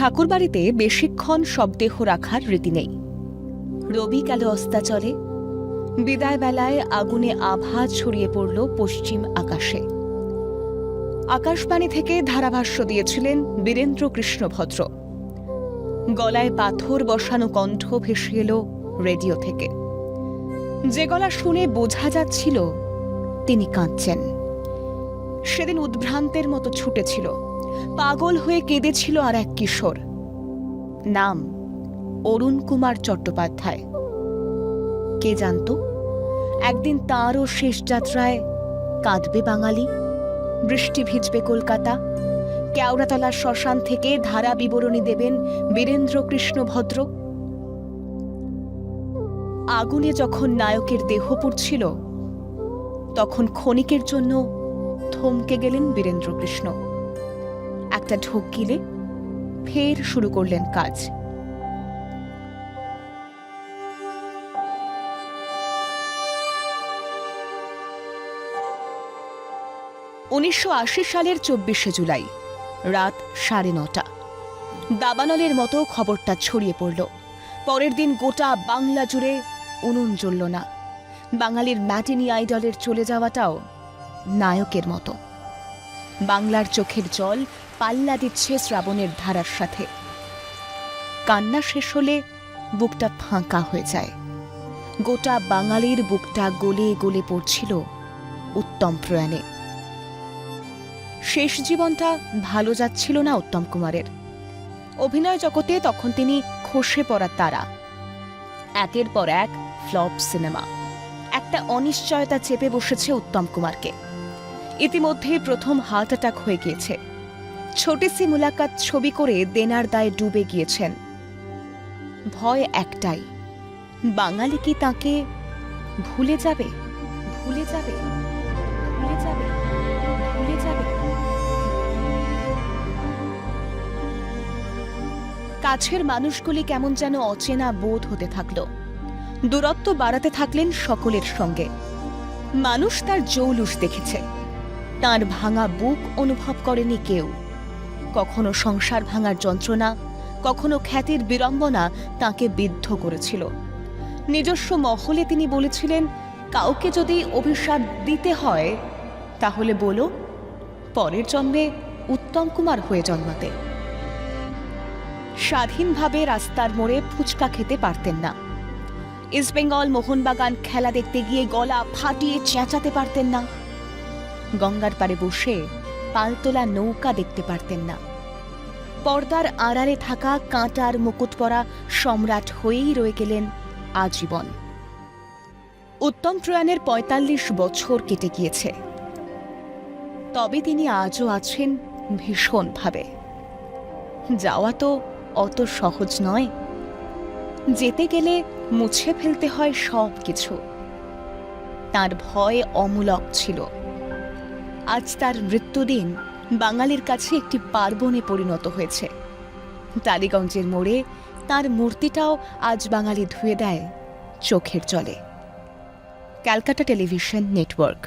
ঠাকুরবাড়িতে বেশিক্ষণ শবদেহ রাখার রীতি নেই। রবি কালো অস্তাচলে বিদায় বেলায় আগুনে আভা ছড়িয়ে পড়ল পশ্চিম আকাশে। আকাশবাণী থেকে ধারাভাষ্য দিয়েছিলেন বীরেন্দ্র কৃষ্ণ ভদ্র। গলায় পাথর বসানো কণ্ঠ ভেসে এলো রেডিও থেকে। যে গলা শুনে বোঝা যাচ্ছিল, তিনি কাঁদছেন। সেদিন উদ্ভ্রান্তের মতো ছুটেছিল। পাগল হয়ে কেঁদেছিল আর এক কিশোর। নাম অরুণ কুমার চট্টোপাধ্যায়। কে জানত? একদিন তাঁরও শেষ যাত্রায় কাঁদবে বাঙালি, বৃষ্টি ভিজবে কলকাতা। কেওড়াতলার শ্মশান থেকে ধারা বিবরণী দেবেন বীরেন্দ্র কৃষ্ণ ভদ্র। আগুনে যখন নায়কের দেহ পুড়ছিল, তখন ক্ষণিকের জন্য থমকে গেলেন বীরেন্দ্র কৃষ্ণ। একটা ঢোক গিলে ফের শুরু করলেন কাজ। উনিশশো আশি সালের চব্বিশে জুলাই, রাত সাড়ে নটা। দাবানলের মতো খবরটা ছড়িয়ে পড়ল। পরের দিন গোটা বাংলা জুড়ে উনুন জ্বলল না। বাঙালির ম্যাটিনি আইডলের চলে যাওয়াটাও নায়কের মতো। বাংলার চোখের জল পাল্লা দিচ্ছে শ্রাবণের ধারার সাথে। কান্না শেষ হলে বুকটা ফাঁকা হয়ে যায়। গোটা বাঙালির বুকটা গলে গলে পড়ছিল উত্তম প্রয়াণে। শেষ জীবনটা ভালো যাচ্ছিল না উত্তম কুমারের। অভিনয় জগতে তখন তিনি খসে পড়া তারা। একের পর এক ফ্লপ সিনেমা। একটা অনিশ্চয়তা চেপে বসেছে উত্তম কুমারকে। ইতিমধ্যে প্রথম হার্ট অ্যাটাক হয়ে গিয়েছে। ছোটি সি মুলাকাত ছবি করে দেনার দায়ে ডুবে গিয়েছেন। ভয় একটাই, বাঙালি কি তাকে ভুলে যাবে? ভুলে যাবে? ভুলে যাবে? ভুলে যাবে? কাছের মানুষগুলি কেমন যেন অচেনা বোধ হতে থাকল। দূরত্ব বাড়াতে থাকলেন সকলের সঙ্গে। মানুষ তার জৌলুস দেখেছে। তার ভাঙা বুক অনুভব করেনি কেউ। কখনো সংসার ভাঙার যন্ত্রণা, কখনো খ্যাতির বিড়ম্বনা তাকে বিদ্ধ করেছিল। নিজস্ব মহলে তিনি বলেছিলেন, কাউকে যদি অভিশাপ দিতে হয়, তাহলে বলো, পরের জন্মে উত্তম কুমার হয়ে জন্মাতে। স্বাধীনভাবে রাস্তার মোড়ে ফুচকা খেতে পারতেন না। ইস্টবেঙ্গল মোহনবাগান খেলা দেখতে গিয়ে গলা ফাটিয়ে চেঁচাতে পারতেন না। গঙ্গার পাড়ে বসে পালতোলা নৌকা দেখতে পারতেন না। পর্দার আড়ালে থাকা কাঁটার মুকুট পরা সম্রাট হয়েই রয়ে গেলেন আজীবন। উত্তম প্রয়াণের পঁয়তাল্লিশ বছর কেটে গিয়েছে। তবে তিনি আজও আছেন ভীষণভাবে। যাওয়া তো অত সহজ নয়। যেতে গেলে মুছে ফেলতে হয় সব কিছু তার ভয় অমূলক ছিল। আজ তার মৃত্যুদিন বাঙালির কাছে একটি পার্বণে পরিণত হয়েছে। টালিগঞ্জের মোড়ে তার মূর্তিটাও আজ বাঙালি ধুয়ে দেয় চোখের জলে। Calcutta television network.